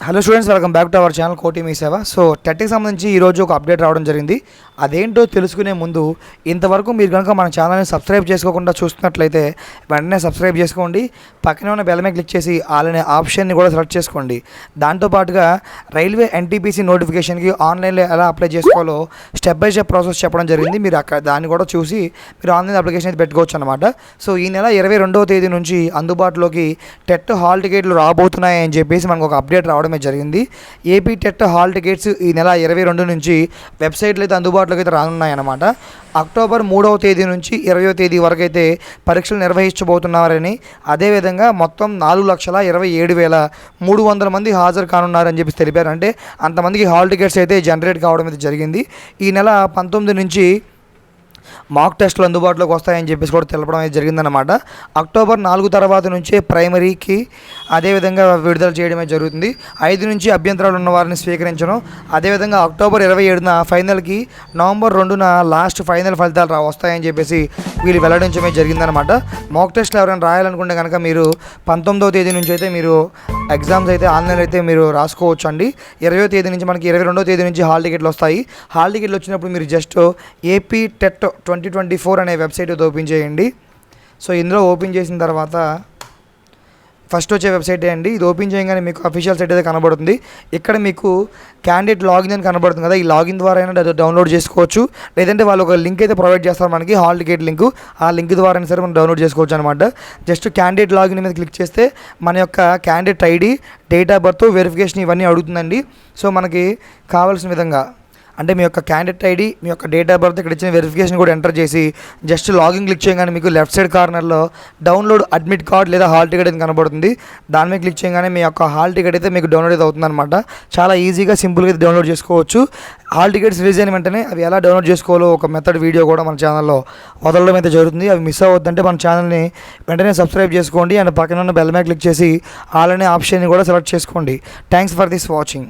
Hello students welcome back to our channel కోటి మీ సేవ సో టెట్కి సంబంధించి ఈరోజు ఒక అప్డేట్ రావడం జరిగింది. అదేంటో తెలుసుకునే ముందు ఇంతవరకు మీరు కనుక మన ఛానల్ని సబ్స్క్రైబ్ చేసుకోకుండా చూస్తున్నట్లయితే వెంటనే సబ్స్క్రైబ్ చేసుకోండి. పక్కనే ఉన్న బెల్ మీద క్లిక్ చేసి ఆల్ ఆప్షన్ని కూడా సెలెక్ట్ చేసుకోండి. దాంతోపాటుగా రైల్వే ఎన్టీపీసీ నోటిఫికేషన్కి ఆన్లైన్లో ఎలా అప్లై చేసుకోవాలో స్టెప్ బై స్టెప్ ప్రాసెస్ చెప్పడం జరిగింది. మీరు అక్కడ దాన్ని కూడా చూసి మీరు ఆన్లైన్ అప్లికేషన్ అయితే పెట్టుకోవచ్చు అనమాట సో ఈ నెల ఇరవై రెండవ తేదీ నుంచి అందుబాటులోకి టెట్ హాల్ టికెట్లు రాబోతున్నాయి అని చెప్పేసి మనకు ఒక అప్డేట్ రావడమే జరిగింది. ఏపీ టెట్ హాల్ టికెట్స్ ఈ నెల ఇరవై రెండు నుంచి వెబ్సైట్లో అయితే అందుబాటులోకి అయితే రానున్నాయన్నమాట. అక్టోబర్ మూడవ తేదీ నుంచి ఇరవయో తేదీ వరకు అయితే పరీక్షలు నిర్వహించబోతున్నారని అదేవిధంగా మొత్తం నాలుగు లక్షల ఇరవై ఏడు వేల మూడు వందల మంది హాజరు కానున్నారని చెప్పి తెలిపారు. అంటే అంతమందికి హాల్ టికెట్స్ అయితే జనరేట్ కావడం అయితే జరిగింది. ఈ నెల పంతొమ్మిది నుంచి మాక్ టెస్టులు అందుబాటులోకి వస్తాయని చెప్పేసి కూడా తెలపడం అయితే జరిగిందనమాట అక్టోబర్ నాలుగు తర్వాత నుంచే ప్రైమరీకి అదేవిధంగా విడుదల చేయడమే జరుగుతుంది. ఐదు నుంచి అభ్యంతరాలు ఉన్న వారిని స్వీకరించడం. అదేవిధంగా అక్టోబర్ ఇరవై ఏడున ఫైనల్కి నవంబర్ రెండున లాస్ట్ ఫైనల్ ఫలితాలు రా వస్తాయని చెప్పేసి వీళ్ళు వెల్లడించడమే జరిగిందనమాట మాక్ టెస్ట్లు ఎవరైనా రాయాలనుకుంటే కనుక మీరు పంతొమ్మిదవ తేదీ నుంచి అయితే మీరు ఎగ్జామ్స్ అయితే ఆన్లైన్ అయితే మీరు రాసుకోవచ్చు అండి ఇరవై తేదీ నుంచి మనకి ఇరవై రెండో తేదీ నుంచి హాల్ టికెట్లు వస్తాయి. హాల్ టికెట్లు వచ్చినప్పుడు మీరు just AP TET twenty twenty four అనే వెబ్సైట్ అయితే ఓపెన్ చేయండి. సో ఇందులో ఓపెన్ చేసిన తర్వాత ఫస్ట్ వచ్చే వెబ్సైట్ అండి. ఇది ఓపెన్ చేయగానే మీకు అఫీషియల్ సైట్ అయితే కనబడుతుంది. ఇక్కడ మీకు క్యాండిడేట్ లాగిన్ అని కనబడుతుంది కదా ఈ లాగిన్ ద్వారా అయినా డౌన్లోడ్ చేసుకోవచ్చు. లేదంటే వాళ్ళు ఒక లింక్ అయితే ప్రొవైడ్ చేస్తారు మనకి హాల్ టికెట్ లింక్. ఆ లింక్ ద్వారా అయినా సరే మనం డౌన్లోడ్ చేసుకోవచ్చు అనమాట జస్ట్ క్యాండిడేట్ లాగిన్ మీద క్లిక్ చేస్తే మన యొక్క candidate ID date of birth verification ఇవన్నీ అడుగుతుందండి. సో మనకి కావాల్సిన విధంగా అంటే మీ యొక్క క్యాండిడేట్ ఐడి మీ యొక్క డేట్ ఆఫ్ బర్త్ ఇక్కడ ఇచ్చిన వెరిఫికేషన్ కూడా ఎంటర్ చేసి జస్ట్ లాగిన్ క్లిక్ చేయగానే మీకు లెఫ్ట్ సైడ్ కార్నర్లో డౌన్లోడ్ అడ్మిట్ కార్డ్ లేదా హాల్ టికెట్ అని కనబడుతుంది. దాని మీద క్లిక్ చేయగానే మీ యొక్క హాల్ టికెట్ అయితే మీకు డౌన్లోడ్ అయితే అవుతుందన్నమాట. చాలా ఈజీగా సింపుల్గా అయితే డౌన్లోడ్ చేసుకోవచ్చు. హాల్ టికెట్స్ రిలీజ్ అయిన వెంటనే అవి ఎలా డౌన్లోడ్ చేసుకోవాలో ఒక మెథడ్ వీడియో కూడా మన ఛానల్లో వదలడం అయితే జరుగుతుంది. అవి మిస్ అవ్వద్దంటే మన ఛానల్ని వెంటనే సబ్స్క్రైబ్ చేసుకోండి. అండ్ పక్కన ఉన్న బెల్ మీద క్లిక్ చేసి ఆల్ అనే ఆప్షన్ని కూడా సెలెక్ట్ చేసుకోండి. Thanks for this watching